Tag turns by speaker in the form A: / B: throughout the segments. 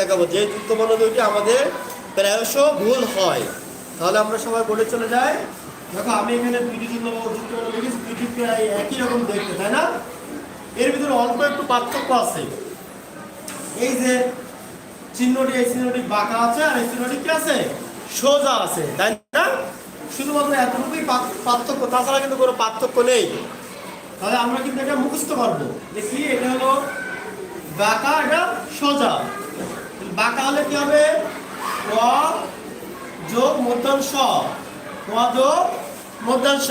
A: দেখাবো, যে যুক্তবর্ণ দুইটি আমাদের প্রায়শ ভুল হয়। তাহলে আমরা সবাই বলে চলে যাই। দেখো, আমি এখানে দুইটি যুক্ত দুইটি প্রায় একই রকম দেখতে, তাই না? এর ভিতরে অল্প একটু পার্থক্য আছে। এই যে চিহ্নটি, এই চিহ্নটি বাঁকা আছে আর এই চিহ্নটি কি আছে? সোজা আছে, তাই না? শুধুমাত্র এতটুকুই পার্থক্য, তাছাড়া কিন্তু কোনো পার্থক্য নেই। তাহলে আমরা কিন্তু এটা মুখস্থ করব। কি এটা হলো বাঁকা, এটা সোজা। বাঁকা হলে কি হবে? যোগ মধ্যাংশ। ক যোগ মধ্যাংশ।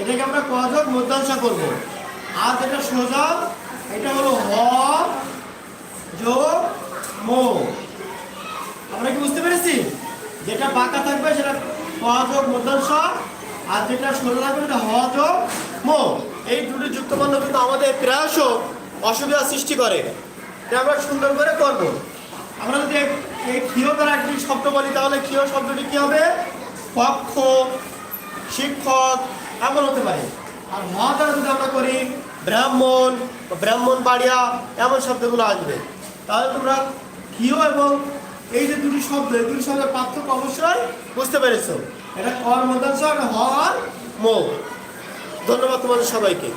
A: এটাকে আমরা ক যোগ মধ্যাংশ করব। আর যেটা সোজা, এটা হলো হ যোগ মো। আমরা কি বুঝতে পেরেছি? যেটা বাঁকা থাকবে সেটা ক যোগ মধ্যাংশ, আর যেটা সোজা থাকবে সেটা হ যোগ মো। এই দুটি যুক্তবর্ণ কিন্তু আমাদের প্রায়শ অসুবিধা সৃষ্টি করে। এটা আমরা সুন্দর করে করব। আমরা যদি এই- ক্ষীয় দ্বারা একটি শব্দ বলি, তাহলে ক্ষীয় শব্দটি কি হবে? পক্ষ, শিক্ষক, এমন হতে পারে। আর হ দ্বারা যদি আমরা করি, ব্রাহ্মণ ব্রাহ্মণ, বাড়িয়া, এমন শব্দগুলো আসবে। তাহলে তোমরা ক্ষীয় এবং এই যে দুটি শব্দ, এই দুটি শব্দের পার্থক্য অবশ্যই বুঝতে পেরেছ। এটা কর মধ্যাংশ আর হ মো ধন্যবাদ তোমাদের সবাইকে।